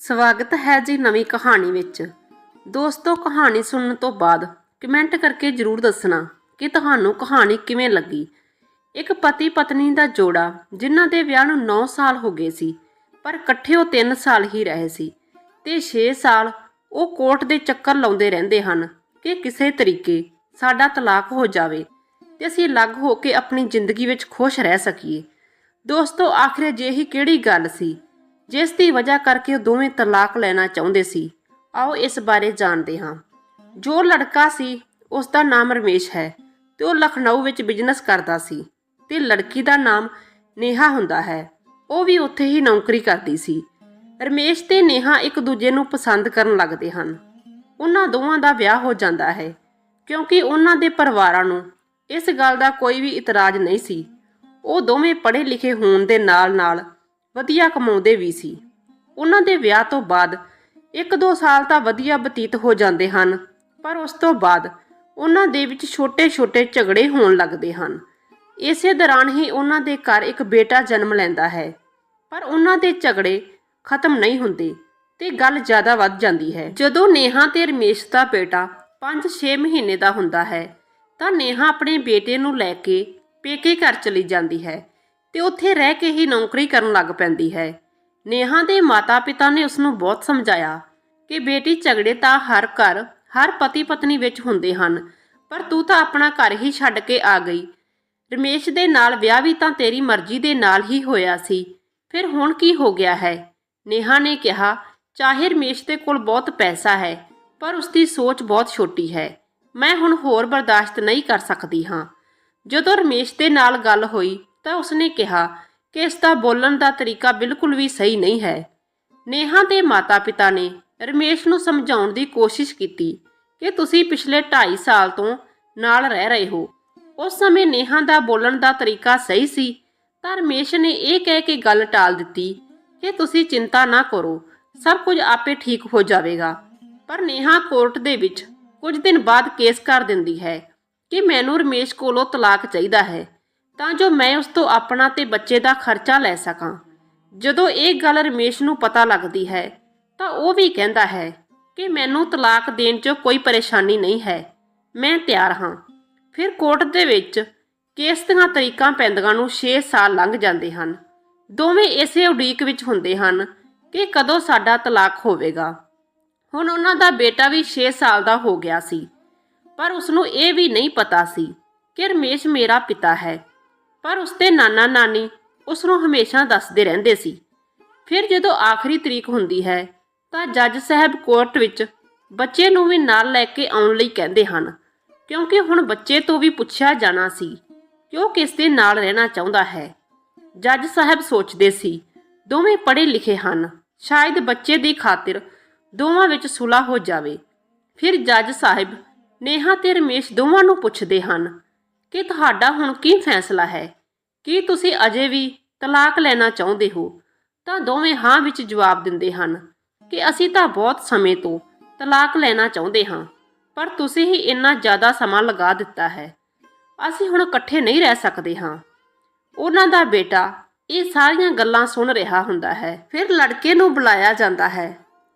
ਸਵਾਗਤ ਹੈ ਜੀ ਨਵੀਂ ਕਹਾਣੀ ਵਿੱਚ। ਦੋਸਤੋ, ਕਹਾਣੀ ਸੁਣਨ ਤੋਂ ਬਾਅਦ ਕਮੈਂਟ ਕਰਕੇ ਜਰੂਰ ਦੱਸਣਾ ਕਿ ਤੁਹਾਨੂੰ ਕਹਾਣੀ ਕਿਵੇਂ ਲੱਗੀ। ਇੱਕ ਪਤੀ ਪਤਨੀ ਦਾ ਜੋੜਾ, ਜਿਨ੍ਹਾਂ ਦੇ ਵਿਆਹ ਨੂੰ 9 ਸਾਲ ਹੋ ਗਏ ਸੀ, ਪਰ ਇਕੱਠੇ ਉਹ 3 ਸਾਲ ਹੀ ਰਹੇ ਸੀ ਤੇ 6 ਸਾਲ ਉਹ ਕੋਰਟ ਦੇ ਚੱਕਰ ਲਾਉਂਦੇ ਰਹਿੰਦੇ ਹਨ ਕਿ ਕਿਸੇ ਤਰੀਕੇ ਸਾਡਾ ਤਲਾਕ ਹੋ ਜਾਵੇ ਤੇ ਅਸੀਂ ਅਲੱਗ ਹੋ ਕੇ ਆਪਣੀ ਜ਼ਿੰਦਗੀ ਵਿੱਚ ਖੁਸ਼ ਰਹਿ ਸਕੀਏ। ਦੋਸਤੋ, ਆਖਿਰ ਅਜਿਹੀ ਕਿਹੜੀ ਗੱਲ ਸੀ ਜਿਸ ਦੀ ਵਜ੍ਹਾ ਕਰਕੇ ਉਹ ਦੋਵੇਂ ਤਲਾਕ ਲੈਣਾ ਚਾਹੁੰਦੇ ਸੀ। ਆਓ ਇਸ ਬਾਰੇ ਜਾਣਦੇ ਹਾਂ। ਜੋ ਲੜਕਾ ਸੀ ਉਸ ਦਾ ਨਾਮ ਰਮੇਸ਼ ਹੈ ਤੇ ਉਹ ਲਖਨਊ ਵਿੱਚ ਬਿਜ਼ਨਸ ਕਰਦਾ ਸੀ ਤੇ ਲੜਕੀ ਦਾ ਨਾਮ ਨੇਹਾ ਹੁੰਦਾ ਹੈ। ਉਹ ਵੀ ਉੱਥੇ ਹੀ ਨੌਕਰੀ ਕਰਦੀ ਸੀ। ਰਮੇਸ਼ ਤੇ ਨੇਹਾ ਇੱਕ ਦੂਜੇ ਨੂੰ ਪਸੰਦ ਕਰਨ ਲੱਗਦੇ ਹਨ। ਉਹਨਾਂ ਦੋਵਾਂ ਦਾ ਵਿਆਹ ਹੋ ਜਾਂਦਾ ਹੈ ਕਿਉਂਕਿ ਉਹਨਾਂ ਦੇ ਪਰਿਵਾਰਾਂ ਨੂੰ ਇਸ ਗੱਲ ਦਾ ਕੋਈ ਵੀ ਇਤਰਾਜ਼ ਨਹੀਂ ਸੀ। ਉਹ ਦੋਵੇਂ ਪੜ੍ਹੇ ਲਿਖੇ ਹੋਣ ਦੇ ਨਾਲ-ਨਾਲ ਵਧੀਆ ਕਮਾਉਂਦੇ ਵੀ ਸੀ। ਉਹਨਾਂ ਦੇ ਵਿਆਹ ਤੋਂ ਬਾਅਦ ਇੱਕ ਦੋ ਸਾਲ ਤਾਂ ਵਧੀਆ ਬਤੀਤ ਹੋ ਜਾਂਦੇ ਹਨ, ਪਰ ਉਸ ਤੋਂ ਬਾਅਦ ਉਹਨਾਂ ਦੇ ਵਿੱਚ ਛੋਟੇ-ਛੋਟੇ ਝਗੜੇ ਹੋਣ ਲੱਗਦੇ ਹਨ। ਇਸੇ ਦੌਰਾਨ ਹੀ ਉਹਨਾਂ ਦੇ ਘਰ ਇੱਕ ਬੇਟਾ ਜਨਮ ਲੈਂਦਾ ਹੈ, ਪਰ ਉਹਨਾਂ ਦੇ ਝਗੜੇ ਖਤਮ ਨਹੀਂ ਹੁੰਦੇ ਤੇ ਗੱਲ ਜ਼ਿਆਦਾ ਵੱਧ ਜਾਂਦੀ ਹੈ। ਜਦੋਂ ਨੇਹਾ ਤੇ ਰਮੇਸ਼ ਦਾ ਬੇਟਾ 5-6 ਮਹੀਨੇ ਦਾ ਹੁੰਦਾ ਹੈ, ਤਾਂ ਨੇਹਾ ਆਪਣੇ ਬੇਟੇ ਨੂੰ ਲੈ ਕੇ ਪੇਕੇ ਘਰ ਚਲੀ ਜਾਂਦੀ ਹੈ। ਤੇ ਉੱਥੇ ਰਹਿ ਕੇ ਹੀ ਨੌਕਰੀ ਕਰਨ ਲੱਗ ਪੈਂਦੀ ਹੈ। ਨੇਹਾ ਦੇ ਮਾਤਾ-ਪਿਤਾ ਨੇ ਉਸ ਨੂੰ ਬਹੁਤ ਸਮਝਾਇਆ ਕਿ ਬੇਟੀ ਝਗੜੇ ਤਾਂ ਹਰ ਘਰ, ਹਰ ਪਤੀ ਪਤਨੀ ਵਿੱਚ ਹੁੰਦੇ ਹਨ, ਪਰ ਤੂੰ ਤਾਂ ਆਪਣਾ ਘਰ ਹੀ ਛੱਡ ਕੇ ਆ ਗਈ। ਰਮੇਸ਼ ਦੇ ਨਾਲ ਵਿਆਹ ਵੀ ਤਾਂ ਤੇਰੀ ਮਰਜ਼ੀ ਦੇ ਨਾਲ ਹੀ ਹੋਇਆ ਸੀ। ਫਿਰ ਹੁਣ ਕੀ ਹੋ ਗਿਆ ਹੈ? ਨੇਹਾ ਨੇ ਕਿਹਾ, ਚਾਹੇ ਰਮੇਸ਼ ਦੇ ਕੋਲ ਬਹੁਤ ਪੈਸਾ ਹੈ, ਪਰ ਉਸ ਦੀ ਸੋਚ ਬਹੁਤ ਛੋਟੀ ਹੈ। ਮੈਂ ਹੁਣ ਹੋਰ ਬਰਦਾਸ਼ਤ ਨਹੀਂ ਕਰ ਸਕਦੀ ਹਾਂ। ਜਦੋਂ ਰਮੇਸ਼ ਦੇ ਨਾਲ ਗੱਲ ਹੋਈ ਤਾਂ ਉਸਨੇ ਕਿਹਾ ਕਿ ਇਸ ਦਾ ਬੋਲਣ ਦਾ ਤਰੀਕਾ ਬਿਲਕੁਲ ਵੀ ਸਹੀ ਨਹੀਂ ਹੈ। ਨੇਹਾ ਦੇ ਮਾਤਾ-ਪਿਤਾ ਨੇ ਰਮੇਸ਼ ਨੂੰ ਸਮਝਾਉਣ ਦੀ ਕੋਸ਼ਿਸ਼ ਕੀਤੀ ਕਿ ਤੁਸੀਂ ਪਿਛਲੇ 2.5 ਸਾਲ ਤੋਂ ਨਾਲ ਰਹਿ ਰਹੇ ਹੋ। ਉਸ ਸਮੇਂ ਨੇਹਾ ਦਾ ਬੋਲਣ ਦਾ ਤਰੀਕਾ ਸਹੀ ਸੀ, ਤਾਂ ਰਮੇਸ਼ ਨੇ ਇਹ ਕਹਿ ਕੇ ਗੱਲ ਟਾਲ ਦਿੱਤੀ ਕਿ ਤੁਸੀਂ ਚਿੰਤਾ ਨਾ ਕਰੋ, ਸਭ ਕੁਝ ਆਪੇ ਠੀਕ ਹੋ ਜਾਵੇਗਾ। ਪਰ ਨੇਹਾ ਕੋਰਟ ਦੇ ਵਿੱਚ ਕੁਝ ਦਿਨ ਬਾਅਦ ਕੇਸ ਕਰ ਦਿੰਦੀ ਹੈ ਕਿ ਮੈਨੂੰ ਰਮੇਸ਼ ਕੋਲੋਂ ਤਲਾਕ ਚਾਹੀਦਾ ਹੈ। ਤਾਂ ਜੋ ਮੈਂ ਉਸ ਤੋਂ ਆਪਣਾ ਤੇ ਬੱਚੇ ਦਾ ਖਰਚਾ ਲੈ ਸਕਾਂ। ਜਦੋਂ ਇਹ ਗੱਲ ਰਮੇਸ਼ ਨੂੰ ਪਤਾ ਲੱਗਦੀ ਹੈ, ਤਾਂ ਉਹ ਵੀ ਕਹਿੰਦਾ ਹੈ ਕਿ ਮੈਨੂੰ ਤਲਾਕ ਦੇਣ 'ਚ ਕੋਈ ਪਰੇਸ਼ਾਨੀ ਨਹੀਂ ਹੈ। ਮੈਂ ਤਿਆਰ ਹਾਂ। ਫਿਰ ਕੋਰਟ ਦੇ ਵਿੱਚ ਕੇਸ ਦੀਆਂ ਤਰੀਕਾਂ ਪੈਂਦੀਆਂ ਨੂੰ 6 ਸਾਲ ਲੰਘ ਜਾਂਦੇ ਹਨ। ਦੋਵੇਂ ਇਸੇ ਉਡੀਕ ਵਿੱਚ ਹੁੰਦੇ ਹਨ ਕਿ ਕਦੋਂ ਸਾਡਾ ਤਲਾਕ ਹੋਵੇਗਾ। ਹੁਣ ਉਹਨਾਂ ਦਾ ਬੇਟਾ ਵੀ 6 ਸਾਲ ਦਾ ਹੋ ਗਿਆ ਸੀ, ਪਰ ਉਸ ਨੂੰ ਇਹ ਵੀ ਨਹੀਂ ਪਤਾ ਸੀ ਕਿ ਰਮੇਸ਼ ਮੇਰਾ ਪਿਤਾ ਹੈ। ਪਰ ਉਸਦੇ ਨਾਨਾ ਨਾਨੀ ਉਸ ਨੂੰ ਹਮੇਸ਼ਾ ਦੱਸਦੇ ਰਹਿੰਦੇ ਸੀ। ਫਿਰ ਜਦੋਂ ਆਖਰੀ ਤਰੀਕ ਹੁੰਦੀ ਹੈ, ਤਾਂ ਜੱਜ ਸਾਹਿਬ ਕੋਰਟ ਵਿੱਚ ਬੱਚੇ ਨੂੰ ਵੀ ਨਾਲ ਲੈ ਕੇ ਆਉਣ ਲਈ ਕਹਿੰਦੇ ਹਨ, ਕਿਉਂਕਿ ਹੁਣ ਬੱਚੇ ਤੋਂ ਵੀ ਪੁੱਛਿਆ ਜਾਣਾ ਸੀ ਕਿ ਉਹ ਕਿਸ ਦੇ ਨਾਲ ਰਹਿਣਾ ਚਾਹੁੰਦਾ ਹੈ। ਜੱਜ ਸਾਹਿਬ ਸੋਚਦੇ ਸੀ, ਦੋਵੇਂ ਪੜ੍ਹੇ ਲਿਖੇ ਹਨ, ਸ਼ਾਇਦ ਬੱਚੇ ਦੀ ਖਾਤਰ ਦੋਵਾਂ ਵਿੱਚ ਸੁਲ੍ਹਾ ਹੋ ਜਾਵੇ। ਫਿਰ ਜੱਜ ਸਾਹਿਬ ਨੇਹਾ ਤੇ ਰਮੇਸ਼ ਦੋਵਾਂ ਨੂੰ ਪੁੱਛਦੇ ਹਨ ਕਿ ਤੁਹਾਡਾ ਹੁਣ ਕੀ ਫੈਸਲਾ ਹੈ? ਕੀ ਤੁਸੀਂ ਅਜੇ ਵੀ ਤਲਾਕ ਲੈਣਾ ਚਾਹੁੰਦੇ ਹੋ? ਤਾਂ ਦੋਵੇਂ ਹਾਂ ਵਿੱਚ ਜਵਾਬ ਦਿੰਦੇ ਹਨ ਕਿ ਅਸੀਂ ਤਾਂ ਬਹੁਤ ਸਮੇਂ ਤੋਂ ਤਲਾਕ ਲੈਣਾ ਚਾਹੁੰਦੇ ਹਾਂ, ਪਰ ਤੁਸੀਂ ਹੀ ਇੰਨਾ ਜ਼ਿਆਦਾ ਸਮਾਂ ਲਗਾ ਦਿੱਤਾ ਹੈ। ਅਸੀਂ ਹੁਣ ਇਕੱਠੇ ਨਹੀਂ ਰਹਿ ਸਕਦੇ ਹਾਂ। ਉਹਨਾਂ ਦਾ ਬੇਟਾ ਇਹ ਸਾਰੀਆਂ ਗੱਲਾਂ ਸੁਣ ਰਿਹਾ ਹੁੰਦਾ ਹੈ। ਫਿਰ ਲੜਕੇ ਨੂੰ ਬੁਲਾਇਆ ਜਾਂਦਾ ਹੈ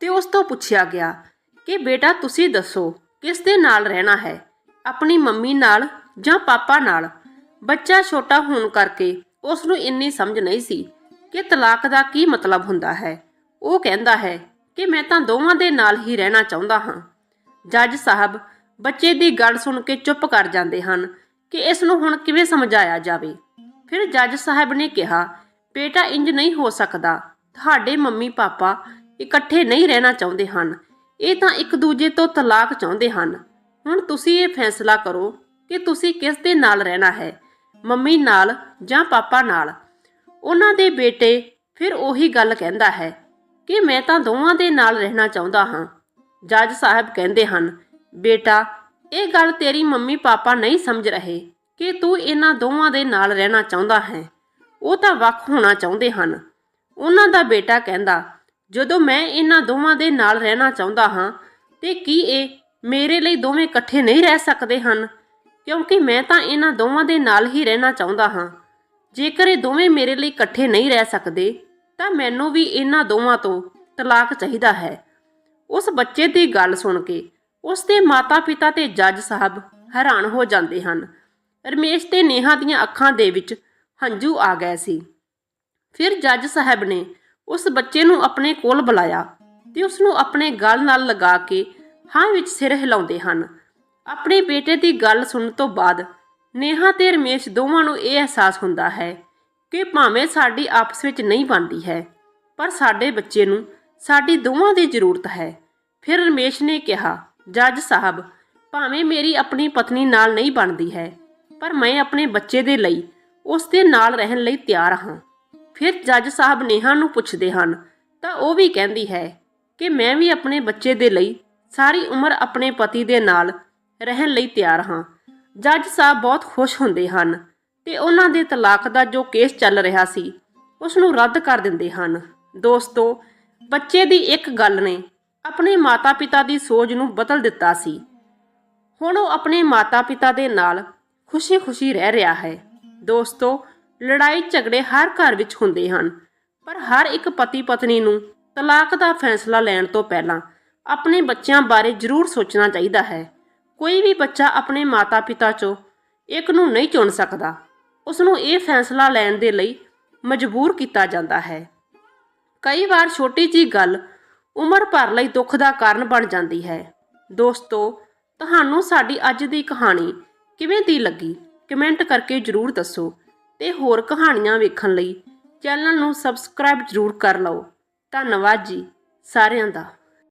ਤੇ ਉਸ ਤੋਂ ਪੁੱਛਿਆ ਗਿਆ ਕਿ ਬੇਟਾ ਤੁਸੀਂ ਦੱਸੋ ਕਿਸ ਦੇ ਨਾਲ ਰਹਿਣਾ ਹੈ? ਆਪਣੀ ਮੰਮੀ ਨਾਲ ਜਾਂ ਪਾਪਾ ਨਾਲ। ਬੱਚਾ ਛੋਟਾ ਹੋਣ ਕਰਕੇ ਉਸ ਨੂੰ ਇੰਨੀ ਸਮਝ ਨਹੀਂ ਸੀ ਕਿ ਤਲਾਕ ਦਾ ਕੀ ਮਤਲਬ ਹੁੰਦਾ ਹੈ। ਉਹ ਕਹਿੰਦਾ ਹੈ ਕਿ ਮੈਂ ਤਾਂ ਦੋਵਾਂ ਦੇ ਨਾਲ ਹੀ ਰਹਿਣਾ ਚਾਹੁੰਦਾ ਹਾਂ। ਜੱਜ ਸਾਹਿਬ ਬੱਚੇ ਦੀ ਗੱਲ ਸੁਣ ਕੇ ਚੁੱਪ ਕਰ ਜਾਂਦੇ ਹਨ ਕਿ ਇਸ ਨੂੰ ਹੁਣ ਕਿਵੇਂ ਸਮਝਾਇਆ ਜਾਵੇ। ਫਿਰ ਜੱਜ ਸਾਹਿਬ ਨੇ ਕਿਹਾ, ਬੇਟਾ, ਇੰਜ ਨਹੀਂ ਹੋ ਸਕਦਾ। ਤੁਹਾਡੇ ਮੰਮੀ ਪਾਪਾ ਇਕੱਠੇ ਨਹੀਂ ਰਹਿਣਾ ਚਾਹੁੰਦੇ ਹਨ। ਇਹ ਤਾਂ ਇੱਕ ਦੂਜੇ ਤੋਂ ਤਲਾਕ ਚਾਹੁੰਦੇ ਹਨ। ਹੁਣ ਤੁਸੀਂ ਇਹ ਫੈਸਲਾ ਕਰੋ ਕਿ ਤੁਸੀਂ ਕਿਸ ਦੇ ਨਾਲ ਰਹਿਣਾ ਹੈ? ਮੰਮੀ ਨਾਲ ਜਾਂ ਪਾਪਾ ਨਾਲ? ਉਹਨਾਂ ਦੇ ਬੇਟੇ ਫਿਰ ਉਹੀ ਗੱਲ ਕਹਿੰਦਾ ਹੈ ਕਿ ਮੈਂ ਤਾਂ ਦੋਵਾਂ ਦੇ ਨਾਲ ਰਹਿਣਾ ਚਾਹੁੰਦਾ ਹਾਂ। ਜੱਜ ਸਾਹਿਬ ਕਹਿੰਦੇ ਹਨ, ਬੇਟਾ, ਇਹ ਗੱਲ ਤੇਰੀ ਮੰਮੀ ਪਾਪਾ ਨਹੀਂ ਸਮਝ ਰਹੇ ਕਿ ਤੂੰ ਇਹਨਾਂ ਦੋਵਾਂ ਦੇ ਨਾਲ ਰਹਿਣਾ ਚਾਹੁੰਦਾ ਹੈ। ਉਹ ਤਾਂ ਵੱਖ ਹੋਣਾ ਚਾਹੁੰਦੇ ਹਨ। ਉਹਨਾਂ ਦਾ ਬੇਟਾ ਕਹਿੰਦਾ, ਜਦੋਂ ਮੈਂ ਇਹਨਾਂ ਦੋਵਾਂ ਦੇ ਨਾਲ ਰਹਿਣਾ ਚਾਹੁੰਦਾ ਹਾਂ, ਤੇ ਕੀ ਇਹ ਮੇਰੇ ਲਈ ਦੋਵੇਂ ਇਕੱਠੇ ਨਹੀਂ ਰਹਿ ਸਕਦੇ ਹਨ? ਕਿਉਂਕਿ ਮੈਂ ਤਾਂ ਇਹਨਾਂ ਦੋਵਾਂ ਦੇ ਨਾਲ ਹੀ ਰਹਿਣਾ ਚਾਹੁੰਦਾ ਹਾਂ। ਜੇਕਰ ਇਹ ਦੋਵੇਂ ਮੇਰੇ ਲਈ ਇਕੱਠੇ ਨਹੀਂ ਰਹਿ ਸਕਦੇ, ਤਾਂ ਮੈਨੂੰ ਵੀ ਇਹਨਾਂ ਦੋਵਾਂ ਤੋਂ ਤਲਾਕ ਚਾਹੀਦਾ ਹੈ। ਉਸ ਬੱਚੇ ਦੀ ਗੱਲ ਸੁਣ ਕੇ ਉਸ ਦੇ ਮਾਤਾ-ਪਿਤਾ ਤੇ ਜੱਜ ਸਾਹਿਬ ਹੈਰਾਨ ਹੋ ਜਾਂਦੇ ਹਨ। ਰਮੇਸ਼ ਤੇ ਨੇਹਾ ਦੀਆਂ ਅੱਖਾਂ ਦੇ ਵਿੱਚ ਹੰਝੂ ਆ ਗਏ ਸੀ। ਫਿਰ ਜੱਜ ਸਾਹਿਬ ਨੇ ਉਸ ਬੱਚੇ ਨੂੰ ਆਪਣੇ ਕੋਲ ਬੁਲਾਇਆ ਤੇ ਉਸ ਨੂੰ ਆਪਣੇ ਗਲ ਨਾਲ ਲਗਾ ਕੇ ਹਾਂ ਵਿੱਚ ਸਿਰ ਹਿਲਾਉਂਦੇ ਹਨ। ਆਪਣੇ ਬੇਟੇ ਦੀ ਗੱਲ ਸੁਣਨ ਤੋਂ ਬਾਅਦ ਨੇਹਾ ਤੇ ਰਮੇਸ਼ ਦੋਵਾਂ ਨੂੰ ਇਹ ਅਹਿਸਾਸ ਹੁੰਦਾ ਹੈ ਕਿ ਭਾਵੇਂ ਸਾਡੀ ਆਪਸ ਵਿੱਚ ਨਹੀਂ ਬਣਦੀ ਹੈ, ਪਰ ਸਾਡੇ ਬੱਚੇ ਨੂੰ ਸਾਡੀ ਦੋਵਾਂ ਦੀ ਜ਼ਰੂਰਤ ਹੈ। ਫਿਰ ਰਮੇਸ਼ ਨੇ ਕਿਹਾ, ਜੱਜ ਸਾਹਿਬ, ਭਾਵੇਂ ਮੇਰੀ ਆਪਣੀ ਪਤਨੀ ਨਾਲ ਨਹੀਂ ਬਣਦੀ ਹੈ, ਪਰ ਮੈਂ ਆਪਣੇ ਬੱਚੇ ਦੇ ਲਈ ਉਸ ਦੇ ਨਾਲ ਰਹਿਣ ਲਈ ਤਿਆਰ ਹਾਂ। ਫਿਰ ਜੱਜ ਸਾਹਿਬ ਨੇਹਾ ਨੂੰ ਪੁੱਛਦੇ ਹਨ, ਤਾਂ ਉਹ ਵੀ ਕਹਿੰਦੀ ਹੈ ਕਿ ਮੈਂ ਵੀ ਆਪਣੇ ਬੱਚੇ ਦੇ ਲਈ ਸਾਰੀ ਉਮਰ ਆਪਣੇ ਪਤੀ ਦੇ ਨਾਲ ਰਹਿਣ ਲਈ ਤਿਆਰ ਹਾਂ। ਜੱਜ ਸਾਹਿਬ ਬਹੁਤ ਖੁਸ਼ ਹੁੰਦੇ ਹਨ ਤੇ ਉਹਨਾਂ ਦੇ ਤਲਾਕ ਦਾ ਜੋ ਕੇਸ ਚੱਲ ਰਿਹਾ ਸੀ ਉਸ ਨੂੰ ਰੱਦ ਕਰ ਦਿੰਦੇ ਹਨ। ਦੋਸਤੋ, ਬੱਚੇ ਦੀ ਇੱਕ ਗੱਲ ਨੇ, ਆਪਣੇ ਮਾਤਾ-ਪਿਤਾ ਦੀ ਸੋਚ ਨੂੰ ਬਦਲ ਦਿੱਤਾ ਸੀ। ਹੁਣ ਉਹ ਆਪਣੇ ਮਾਤਾ-ਪਿਤਾ ਦੇ ਨਾਲ ਖੁਸ਼ੀ-ਖੁਸ਼ੀ ਰਹਿ ਰਿਹਾ ਹੈ। ਦੋਸਤੋ, ਲੜਾਈ ਝਗੜੇ ਹਰ ਘਰ ਵਿੱਚ ਹੁੰਦੇ ਹਨ, ਪਰ ਹਰ ਇੱਕ ਪਤੀ ਪਤਨੀ ਨੂੰ ਤਲਾਕ ਦਾ ਫੈਸਲਾ ਲੈਣ ਤੋਂ ਪਹਿਲਾਂ ਆਪਣੇ ਬੱਚਿਆਂ ਬਾਰੇ ਜ਼ਰੂਰ ਸੋਚਣਾ ਚਾਹੀਦਾ ਹੈ। ਕੋਈ ਵੀ ਬੱਚਾ ਆਪਣੇ ਮਾਤਾ-ਪਿਤਾ 'ਚੋਂ ਇੱਕ ਨੂੰ ਨਹੀਂ ਚੁਣ ਸਕਦਾ। ਉਸ ਨੂੰ ਇਹ ਫੈਸਲਾ ਲੈਣ ਦੇ ਲਈ ਮਜਬੂਰ ਕੀਤਾ ਜਾਂਦਾ ਹੈ। ਕਈ ਵਾਰ ਛੋਟੀ ਜੀ ਗੱਲ ਉਮਰ ਭਰ ਲਈ ਦੁੱਖ ਦਾ ਕਾਰਨ ਬਣ ਜਾਂਦੀ ਹੈ। ਦੋਸਤੋ, ਤੁਹਾਨੂੰ ਸਾਡੀ ਅੱਜ ਦੀ ਕਹਾਣੀ ਕਿਵੇਂ ਦੀ ਲੱਗੀ? ਕਮੈਂਟ ਕਰਕੇ ਜਰੂਰ ਦੱਸੋ ਤੇ ਹੋਰ ਕਹਾਣੀਆਂ ਵੇਖਣ ਲਈ ਚੈਨਲ ਨੂੰ ਸਬਸਕ੍ਰਾਈਬ ਜਰੂਰ ਕਰ ਲਓ। ਧੰਨਵਾਦ ਜੀ ਸਾਰਿਆਂ ਦਾ।